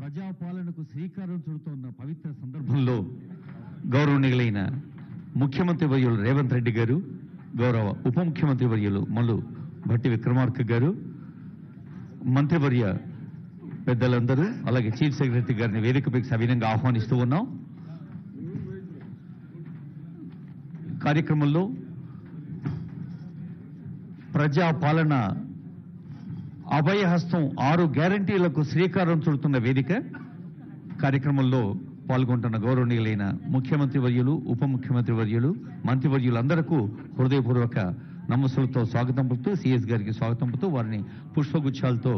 ప్రజాపాలనకు శ్రీకారం చుడుతోన్న పవిత్ర సందర్భంలో గౌరవనీయులైన ముఖ్యమంత్రి వర్యులు రేవంత్ రెడ్డి గారు గౌరవ ఉప ముఖ్యమంత్రి వర్యులు మల్లు భట్టి విక్రమార్క గారు మంత్రివర్య పెద్దలందరూ అలాగే చీఫ్ సెక్రటరీ గారిని వేదికపైకి సవినంగా ఆహ్వానిస్తూ ఉన్నాం. కార్యక్రమంలో ప్రజాపాలన అభయహస్తం ఆరు గ్యారంటీలకు శ్రీకారం చుడుతున్న వేదిక కార్యక్రమంలో పాల్గొంటున్న గౌరవనీయులైన ముఖ్యమంత్రి వర్యులు ఉప ముఖ్యమంత్రి వర్యులు మంత్రివర్యులందరకు హృదయపూర్వక నమస్సులతో స్వాగతం పలుతూ సిఎస్ గారికి స్వాగతం పలుతూ వారిని పుష్పగుచ్చాలతో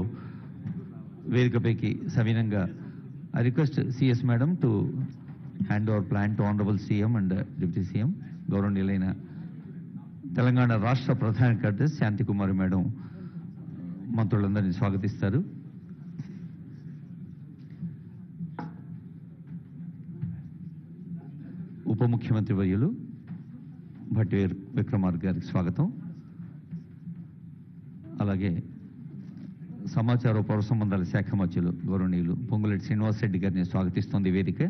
వేదికపైకి సవినంగా I request CS madam to hand over plan to honourable CM and deputy CM గౌరవనీయులైన తెలంగాణ రాష్ట్ర ప్రధాన కార్యదర్శి శాంతికుమారి మేడం మంత్రులందరినీ స్వాగతిస్తారు. ఉప ముఖ్యమంత్రి వర్యులు భట్టి విక్రమార్ గారికి స్వాగతం. అలాగే సమాచార పౌర సంబంధాల శాఖ మధ్యలు గౌరవనీయులు పొంగులెడ్డి శ్రీనివాసరెడ్డి గారిని స్వాగతిస్తోంది వేదిక.